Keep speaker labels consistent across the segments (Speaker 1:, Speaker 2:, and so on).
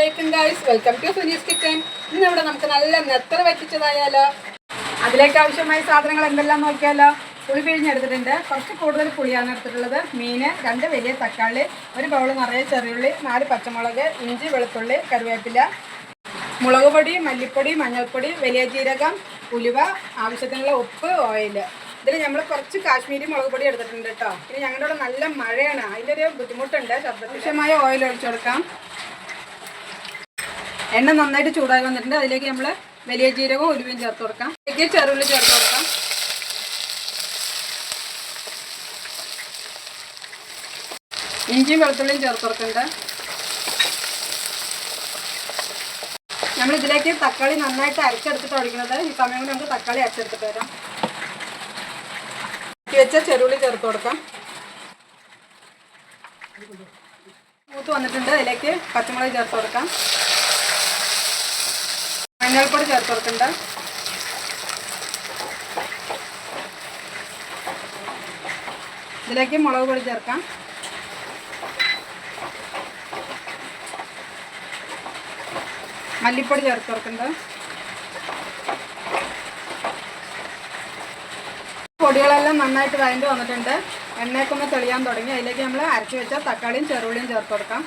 Speaker 1: അലൈക്കും guys welcome to Suni's kitchen ഇന്ന് ഇവിടെ നമുക്ക് നല്ല നെത്തറ വറ്റിച്ചതായാലോ അതിലേക്ക് ആവശ്യമായ സാധനങ്ങൾ എന്തെല്ലാം നോക്കിയാലോ പുളി പിഴിഞ്ഞെടുത്തിട്ടുണ്ട്. കുറച്ച് കൂടുതൽ പുളിയാണ് എടുത്തിട്ടുള്ളത്. മീൻ രണ്ട് വലിയ തക്കാളി ഒരു ബൗൾ നിറയെ ചെറിയുള്ളി നാല് പച്ചമുളക് ഇഞ്ചി വെളുത്തുള്ളി കറിവേപ്പില മുളക് പൊടി മല്ലിപ്പൊടി മഞ്ഞൾപ്പൊടി വലിയ ജീരകം ഉലുവ ആവശ്യത്തിനുള്ള ഉപ്പ് ഓയിൽ ഇതിൽ നമ്മൾ കുറച്ച് കാശ്മീരി മുളക് പൊടി എടുത്തിട്ടുണ്ട് കേട്ടോ. ഇനി ഞങ്ങളുടെ ഇവിടെ നല്ല മഴയാണ്. അതിന്റെ ഒരു ബുദ്ധിമുട്ടുണ്ട് ശബ്ദമായ ഓയിൽ ഒഴിച്ചു കൊടുക്കാം. എണ്ണ നന്നായിട്ട് ചൂടായി വന്നിട്ടുണ്ട്. അതിലേക്ക് നമ്മൾ വലിയ ജീരകവും ഉലുവയും ചേർത്ത് കൊടുക്കാം. ഇതിലേക്ക് ചെറുള്ളി ചേർത്ത് കൊടുക്കാം. ഇഞ്ചിയും വെളുത്തുള്ളിയും ചേർത്ത് കൊടുക്കുന്നുണ്ട്. നമ്മൾ ഇതിലേക്ക് തക്കാളി നന്നായിട്ട് അരച്ചെടുത്തിട്ട് ഒഴിക്കുന്നത്. ഈ സമയം കൊണ്ട് നമുക്ക് തക്കാളി അരച്ചെടുത്തിട്ട് വരാം. വെച്ച ചെറുള്ളി ചേർത്ത് കൊടുക്കാം. മൂത്ത് വന്നിട്ടുണ്ട്. അതിലേക്ക് പച്ചമുളക് ചേർത്ത് കൊടുക്കാം. മഞ്ഞൾപ്പൊടി ചേർത്ത് കൊടുക്കണ്ട. ഇതിലേക്ക് മുളക് പൊടി ചേർക്കാം. മല്ലിപ്പൊടി ചേർത്ത് കൊടുക്കണ്ട. പൊടികളെല്ലാം നന്നായിട്ട് വഴണ്ട് വന്നിട്ടുണ്ട്. എണ്ണയൊക്കെ ഒന്ന് തെളിയാൻ തുടങ്ങി. അതിലേക്ക് നമ്മൾ അരച്ചു വെച്ച തക്കാളിയും ചെറുള്ളിയും ചേർത്ത് കൊടുക്കാം.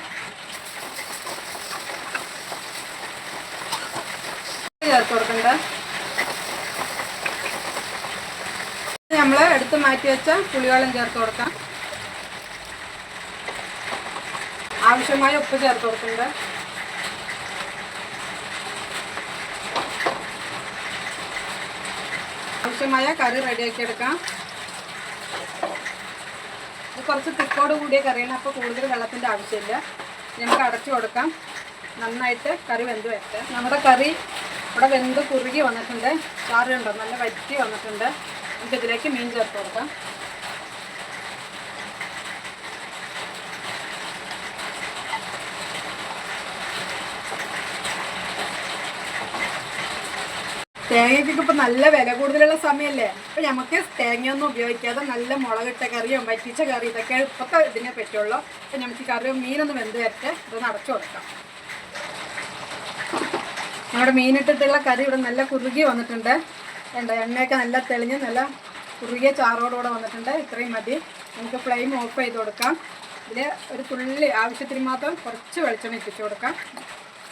Speaker 1: ചേർത്ത് കൊടുക്കണ്ട. നമ്മൾ എടുത്ത് മാറ്റി വെച്ച പുളിവെള്ളം ചേർത്ത് കൊടുക്കാം. ആവശ്യമായ ഉപ്പ് ചേർത്ത് കൊടുക്കുന്നുണ്ട് ആവശ്യമായ കറി റെഡിയാക്കി എടുക്കാം. ഇത് കുറച്ച് തിക്കോട് കൂടിയ കറിയാണ് അപ്പോൾ കൂടുതൽ വെള്ളത്തിന്റെ ആവശ്യമില്ല. നമുക്ക് അടച്ചു കൊടുക്കാം. നന്നായിട്ട് കറി വെന്ത് വെക്കാം നമ്മുടെ കറി ഇവിടെ വെന്ത് കുറുകി വന്നിട്ടുണ്ട്. ചാറുണ്ടോ നല്ല വറ്റി വന്നിട്ടുണ്ട്. നമുക്ക് ഇതിലേക്ക് മീൻ ചേർത്ത് കൊടുക്കാം. തേങ്ങയ്ക്കൊക്കെ ഇപ്പം നല്ല വില കൂടുതലുള്ള സമയമല്ലേ? അപ്പം നമുക്ക് തേങ്ങയൊന്നും ഉപയോഗിക്കാതെ നല്ല മുളകിട്ട കറിയും വറ്റിച്ച കറി ഇതൊക്കെ ഇപ്പോഴത്തെ ഇതിനെ പറ്റുള്ളൂ അപ്പം നമുക്ക് കറിയോ മീനൊന്ന് വെന്ത് വരട്ടെ. ഇതൊന്ന് അടച്ചു കൊടുക്കാം. നമ്മുടെ മീനിട്ടിട്ടുള്ള കറി ഇവിടെ നല്ല കുറുകി വന്നിട്ടുണ്ട്. ഉണ്ട് എണ്ണയൊക്കെ നല്ല തെളിഞ്ഞ് നല്ല കുറുകിയ ചാറോടുകൂടെ വന്നിട്ടുണ്ട്. ഇത്രയും മതി. നമുക്ക് ഫ്ലെയിം ഓഫ് ചെയ്ത് കൊടുക്കാം. ഇതിൽ ഒരു തുള്ളി ആവശ്യത്തിന് മാത്രം കുറച്ച് വെളിച്ചെണ്ണ ഇപ്പിച്ചു കൊടുക്കാം.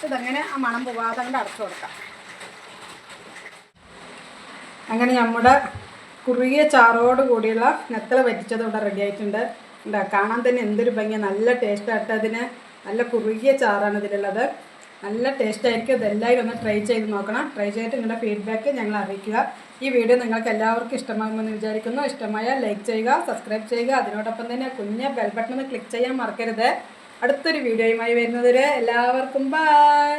Speaker 1: ഇതങ്ങനെ ആ മണം പോവാതെ കൊണ്ട് അടച്ചു കൊടുക്കാം. അങ്ങനെ നമ്മുടെ കുറുകിയ ചാറോട് കൂടിയുള്ള നെത്തല വറ്റിച്ചത് ഇവിടെ റെഡി ആയിട്ടുണ്ട്. ഉണ്ടാ കാണാൻ തന്നെ എന്തൊരു ഭംഗി നല്ല ടേസ്റ്റ് ആയിട്ട് അതിന് നല്ല കുറുകിയ ചാറാണ് ഇതിലുള്ളത്. നല്ല ടേസ്റ്റ് ആയിരിക്കും. ഇതെല്ലാവരും ഒന്ന് ട്രൈ ചെയ്ത് നോക്കണം. ട്രൈ ചെയ്തിട്ട് നിങ്ങളുടെ ഫീഡ്ബാക്ക് ഞങ്ങൾ അറിയിക്കുക. ഈ വീഡിയോ നിങ്ങൾക്ക് എല്ലാവർക്കും ഇഷ്ടമാകുമെന്ന് വിചാരിക്കുന്നു. ഇഷ്ടമായ ലൈക്ക് ചെയ്യുക സബ്സ്ക്രൈബ് ചെയ്യുക. അതിനോടൊപ്പം തന്നെ കുഞ്ഞ ബെൽ ബട്ടൺ ഒന്ന് ക്ലിക്ക് ചെയ്യാൻ മറക്കരുത്. അടുത്തൊരു വീഡിയോയുമായി വരുന്നതുവരെ എല്ലാവർക്കും ബൈ